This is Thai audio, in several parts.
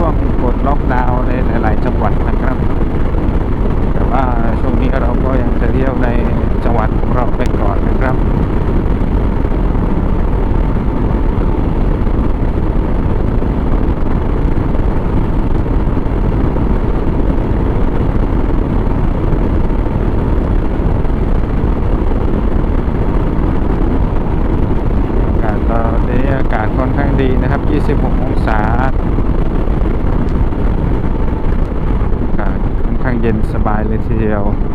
ช่วงกดล็อกดาวน์ในหลาย ๆ จังหวัดนะครับ แต่ว่าช่วงนี้เราก็ยังจะเที่ยวในจังหวัดของเราไปก่อนนะครับ Материал.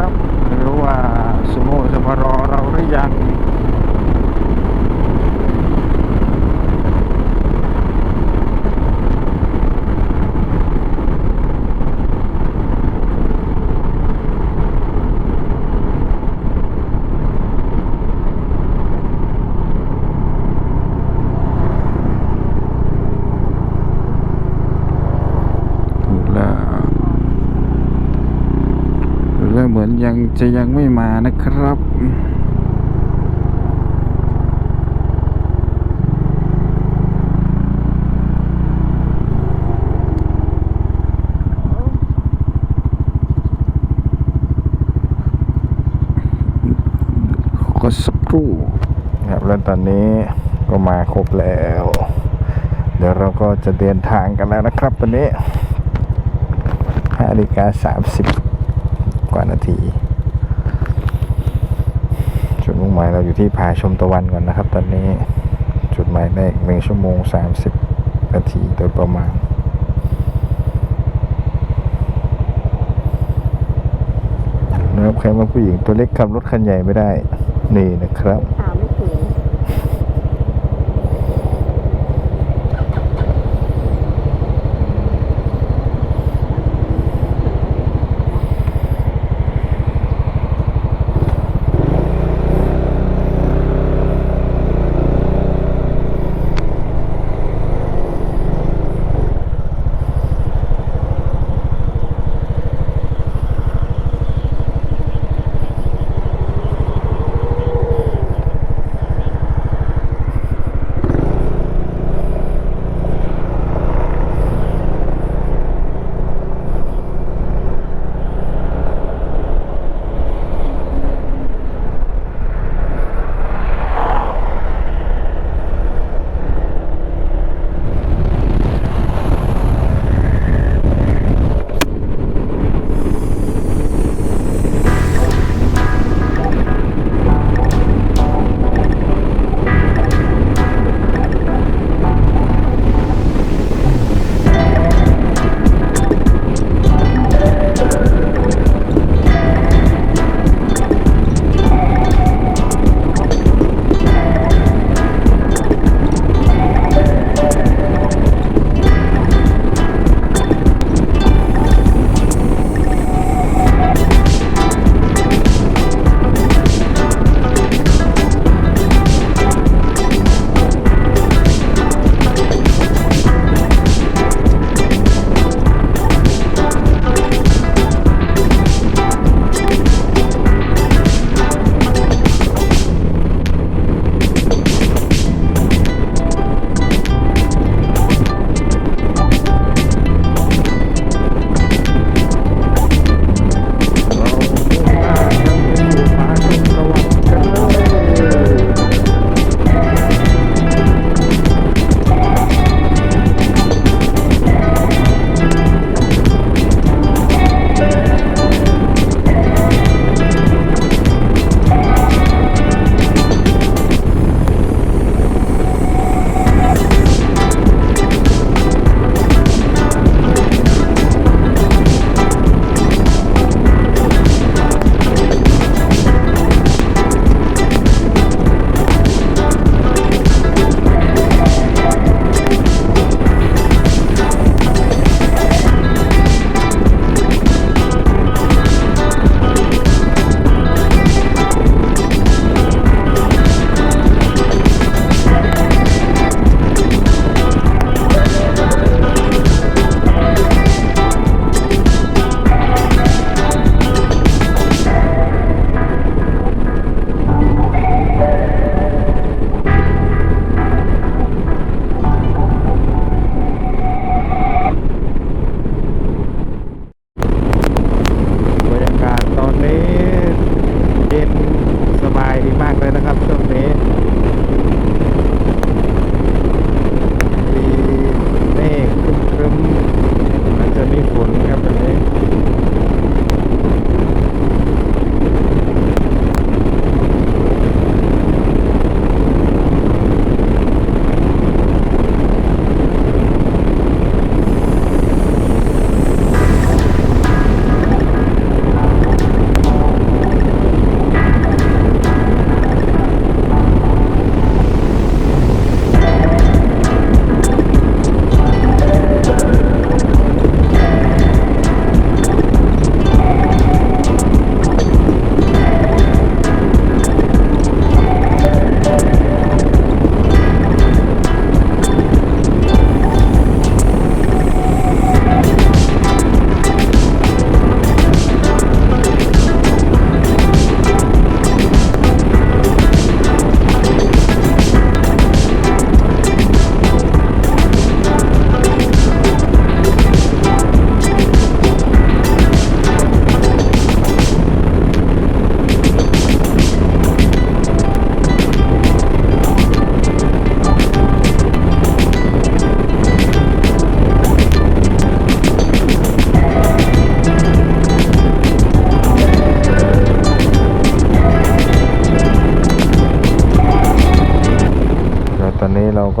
ครับ หรือว่าสมุทรสรเราหรือยัง จะยังไม่มานะครับก็สักครู่ครับแล้วตอนนี้ก็มาครบแล้ว เดี๋ยวเราก็จะเดินทางกันแล้วนะครับตอนนี้ห้านาฬิกาสามสิบกว่านาที จุดมุ่งหมายเราอยู่ที่ผาชมตะวันก่อนนะครับ ตอนนี้จุดหมายเลขหนึ่งชั่วโมงสามสิบนาทีโดยประมาณ นะครับใครมาผู้หญิงตัวเล็กขับรถคันใหญ่ไม่ได้ นี่นะครับ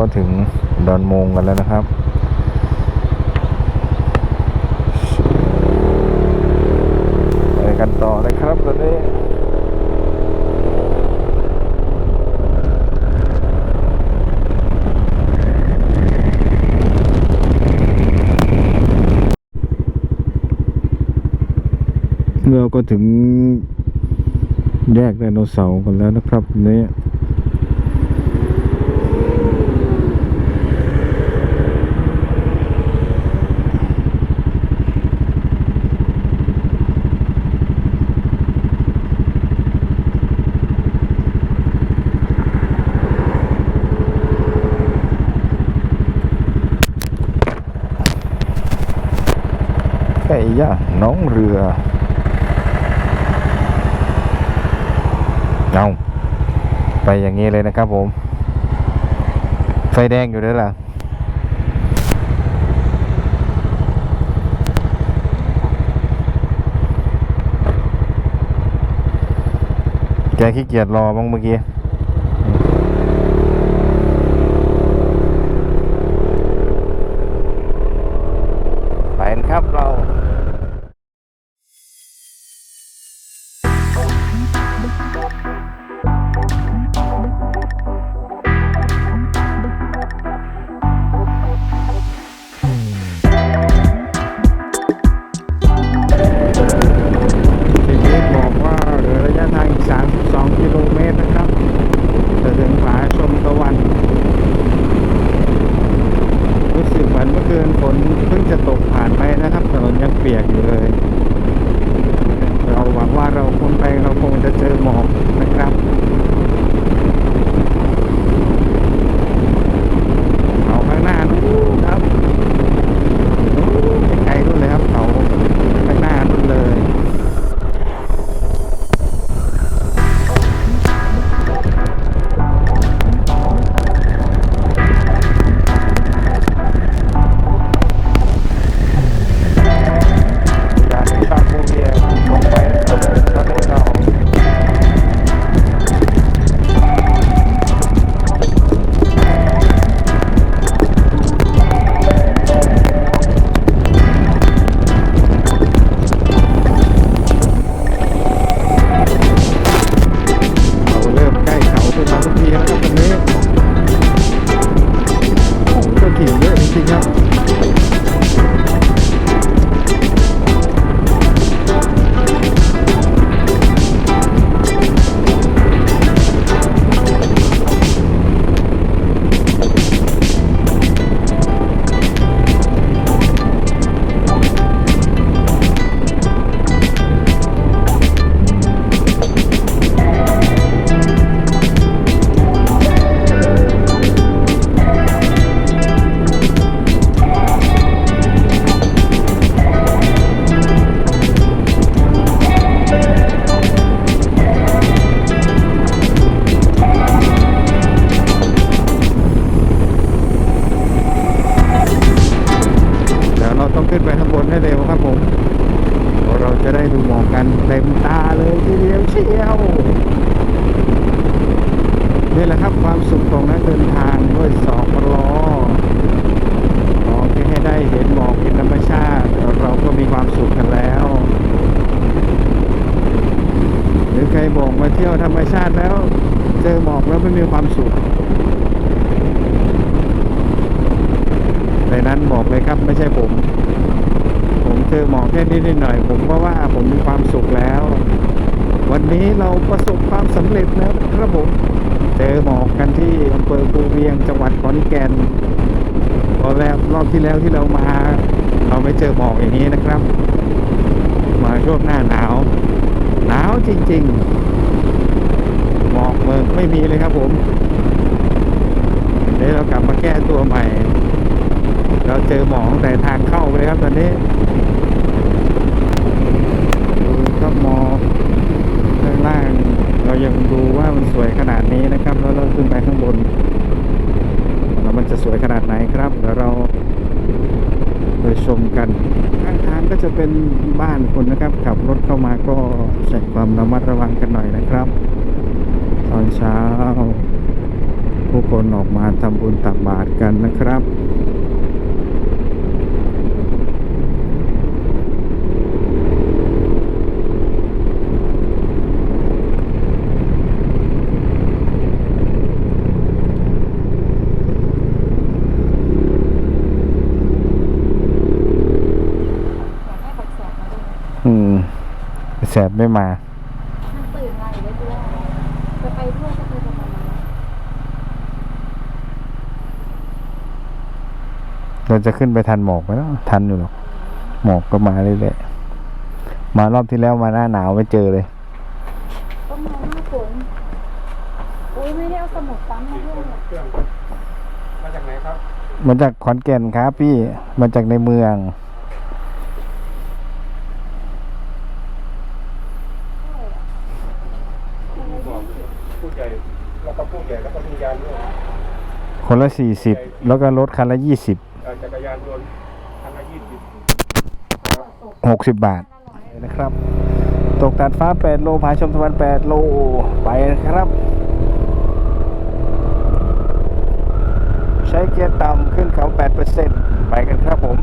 ก็ถึงดอนมงกันแล้วนะครับไปกันต่อเลยครับตอนนี้เราก็ถึงแยกไดโนเสาร์กันแล้วนะครับวันนี้ ไก่ ย่างน้องเรือเอาไปอย่างนี้เลยนะครับผม ไฟแดงอยู่ด้วยล่ะแกขี้เกียจรอบ้างเมื่อกี้ หมอกกันเต็มตาเลยทีเดียวเชียวนี่แหละครับความสุขของนักเดินทางด้วยสองล้อขอแค่ให้ได้เห็นหมอกเห็นธรรมชาติ เราก็มีความสุขกันแล้ว หรือใครบอกมาเที่ยวธรรมชาติแล้ว เจอหมอกแล้วไม่มีความสุขในนั้นบอกเลยครับไม่ใช่ผมผม เจอหมอกแค่นิดหน่อย ผมก็ว่าผมมีความสุขแล้ว วันนี้เราประสบความสำเร็จแล้วครับผมเจอหมอกกันที่อำเภอภูเวียงจังหวัดขอนแก่นตอนแรกรอบที่แล้วที่เรามา เราไม่เจอหมอกอย่างนี้นะครับ มาช่วงหน้าหนาว หนาวจริงๆหมอกเมืองไม่มีเลยครับผมเดี๋ยวเรากลับมาแก้ตัวใหม่ เราเจอหมอกแต่ทางเข้าไปเลยครับตอนนี้ ดูครับหมอกข้างล่าง เรายังดูว่ามันสวยขนาดนี้นะครับ แล้วเราขึ้นไปข้างบน แล้วมันจะสวยขนาดไหนครับเดี๋ยวเราไปชมกันข้างทางก็จะเป็นบ้านคนนะครับ ขับรถเข้ามาก็ใช้ความระมัดระวังกันหน่อยนะครับ ตอนเช้า ผู้คนออกมาทำบุญตักบาตรกันนะครับ อยากให้บักแสบมาด้วย อืมแส บไม่มามันตื่นมาอยู่ได้ด้วยจะไปเพื่อจะไปกับมันนะเราจะขึ้นไปทันหมอกไหมเนาะทันอยู่หรอกหมอกก็มาเรื่อยๆมารอบที่แล้วมาหน้าหนาวไม่เจอเลยต้องมาหน้าฝนอุ้ยไม่ได้เอาสมุดปั๊มมาด้วยมาจากไหนครับ มาจากขอนแก่นครับพี่มาจากในเมือง บอกผู้ใหญ่แล้วก็ผู้ใหญ่แล้วก็ผู้ยานด้วย คนละสี่สิบแล้วก็รถคันละยี่สิบเอ่อจักรยานยนต์คันละยี่สิบหกสิบบาทนะครับ ตกตัดฟ้าแปดโลผาชมตะวันแปดโลไปนะครับ ใช้เกียร์ต่ำขึ้นเขาแปดเปอร์เซ็นต์ไปกันครับผม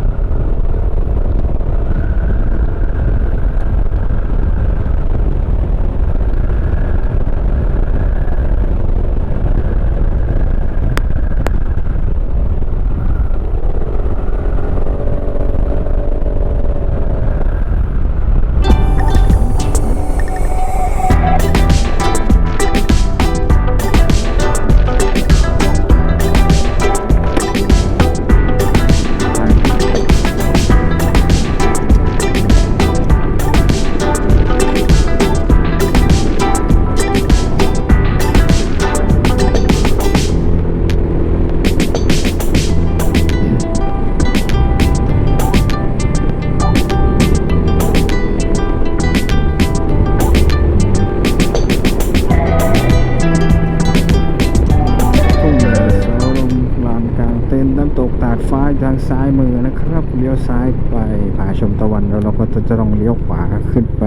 ขึ้นไป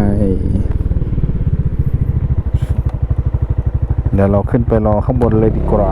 เดี๋ยวเราขึ้นไปรอข้างบนเลยดีกว่า